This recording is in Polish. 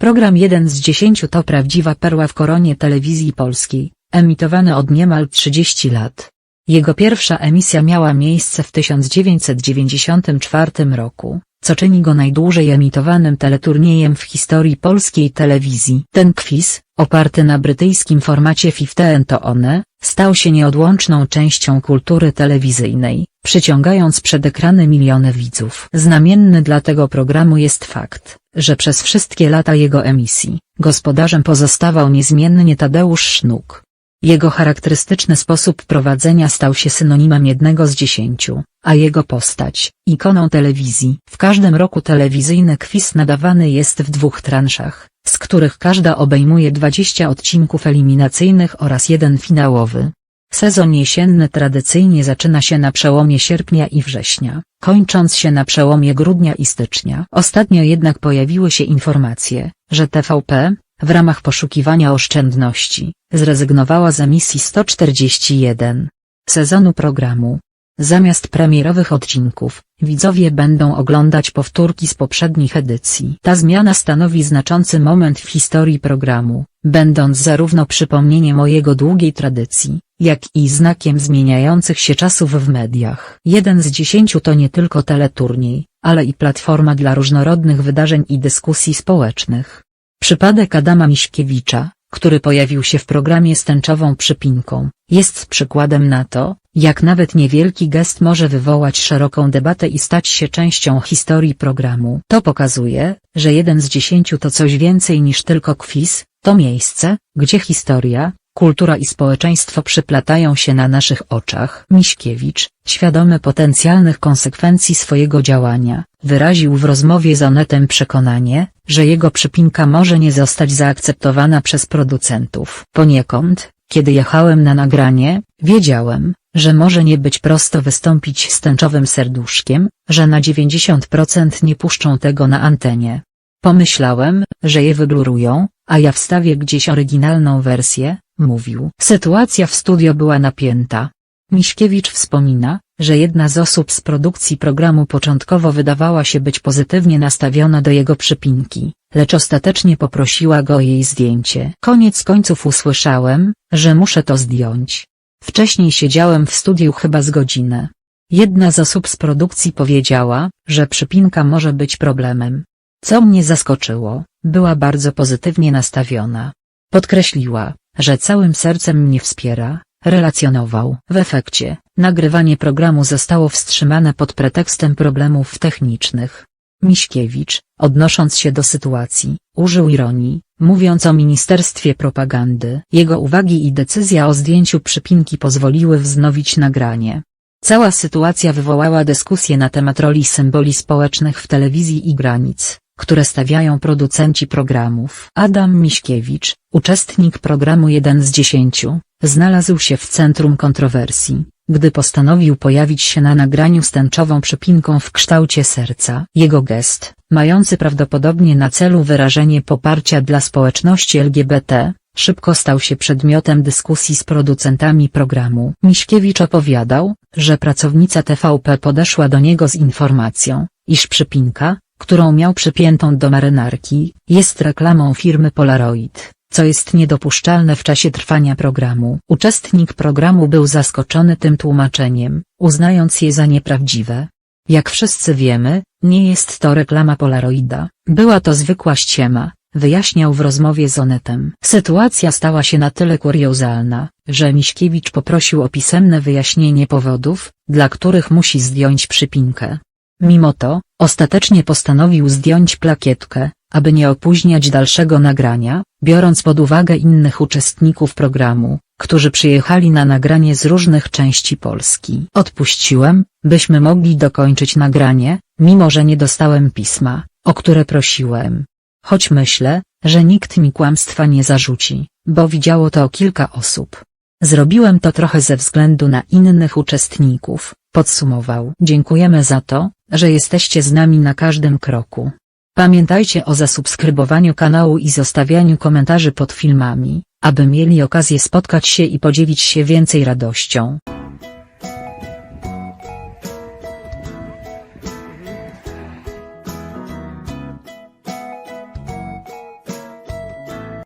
Program 1 z 10 to prawdziwa perła w koronie telewizji polskiej, emitowany od niemal 30 lat. Jego pierwsza emisja miała miejsce w 1994 roku, co czyni go najdłużej emitowanym teleturniejem w historii polskiej telewizji. Ten quiz, oparty na brytyjskim formacie 15 to one, stał się nieodłączną częścią kultury telewizyjnej, przyciągając przed ekrany miliony widzów. Znamienny dla tego programu jest fakt, że przez wszystkie lata jego emisji, gospodarzem pozostawał niezmiennie Tadeusz Sznuk. Jego charakterystyczny sposób prowadzenia stał się synonimem jednego z dziesięciu, a jego postać, ikoną telewizji. W każdym roku telewizyjny quiz nadawany jest w dwóch transzach, z których każda obejmuje 20 odcinków eliminacyjnych oraz jeden finałowy. Sezon jesienny tradycyjnie zaczyna się na przełomie sierpnia i września, kończąc się na przełomie grudnia i stycznia. Ostatnio jednak pojawiły się informacje, że TVP, w ramach poszukiwania oszczędności, zrezygnowała z emisji 141 sezonu programu. Zamiast premierowych odcinków, widzowie będą oglądać powtórki z poprzednich edycji. Ta zmiana stanowi znaczący moment w historii programu, będąc zarówno przypomnieniem o jego długiej tradycji, jak i znakiem zmieniających się czasów w mediach. Jeden z dziesięciu to nie tylko teleturniej, ale i platforma dla różnorodnych wydarzeń i dyskusji społecznych. Przypadek Adama Miśkiewicza, który pojawił się w programie z tęczową przypinką, jest przykładem na to, jak nawet niewielki gest może wywołać szeroką debatę i stać się częścią historii programu. To pokazuje, że jeden z dziesięciu to coś więcej niż tylko quiz, to miejsce, gdzie historia, kultura i społeczeństwo przyplatają się na naszych oczach. Miśkiewicz, świadomy potencjalnych konsekwencji swojego działania, wyraził w rozmowie z Onetem przekonanie, że jego przypinka może nie zostać zaakceptowana przez producentów. Poniekąd, kiedy jechałem na nagranie, wiedziałem, że może nie być prosto wystąpić z tęczowym serduszkiem, że na 90% nie puszczą tego na antenie. Pomyślałem, że je wyblurują, a ja wstawię gdzieś oryginalną wersję, mówił. Sytuacja w studio była napięta. Miśkiewicz wspomina, że jedna z osób z produkcji programu początkowo wydawała się być pozytywnie nastawiona do jego przypinki, lecz ostatecznie poprosiła go o jej zdjęcie. Koniec końców usłyszałem, że muszę to zdjąć. Wcześniej siedziałem w studiu chyba z godzinę. Jedna z osób z produkcji powiedziała, że przypinka może być problemem. Co mnie zaskoczyło, była bardzo pozytywnie nastawiona. Podkreśliła, że całym sercem mnie wspiera, relacjonował. W efekcie, nagrywanie programu zostało wstrzymane pod pretekstem problemów technicznych. Miśkiewicz, odnosząc się do sytuacji, użył ironii, mówiąc o Ministerstwie Propagandy. Jego uwagi i decyzja o zdjęciu przypinki pozwoliły wznowić nagranie. Cała sytuacja wywołała dyskusję na temat roli symboli społecznych w telewizji i granic, które stawiają producenci programów. Adam Miśkiewicz, uczestnik programu 1 z 10, znalazł się w centrum kontrowersji, gdy postanowił pojawić się na nagraniu z tęczową przypinką w kształcie serca. Jego gest, mający prawdopodobnie na celu wyrażenie poparcia dla społeczności LGBT, szybko stał się przedmiotem dyskusji z producentami programu. Miśkiewicz opowiadał, że pracownica TVP podeszła do niego z informacją, iż przypinka, którą miał przypiętą do marynarki, jest reklamą firmy Polaroid, co jest niedopuszczalne w czasie trwania programu. Uczestnik programu był zaskoczony tym tłumaczeniem, uznając je za nieprawdziwe. Jak wszyscy wiemy, nie jest to reklama Polaroida, była to zwykła ściema, wyjaśniał w rozmowie z Onetem. Sytuacja stała się na tyle kuriozalna, że Miśkiewicz poprosił o pisemne wyjaśnienie powodów, dla których musi zdjąć przypinkę. Mimo to, ostatecznie postanowił zdjąć plakietkę, aby nie opóźniać dalszego nagrania, biorąc pod uwagę innych uczestników programu, którzy przyjechali na nagranie z różnych części Polski. Odpuściłem, byśmy mogli dokończyć nagranie, mimo że nie dostałem pisma, o które prosiłem. Choć myślę, że nikt mi kłamstwa nie zarzuci, bo widziało to kilka osób. Zrobiłem to trochę ze względu na innych uczestników, podsumował. Dziękujemy za to, że jesteście z nami na każdym kroku. Pamiętajcie o zasubskrybowaniu kanału i zostawianiu komentarzy pod filmami, aby mieli okazję spotkać się i podzielić się więcej radością.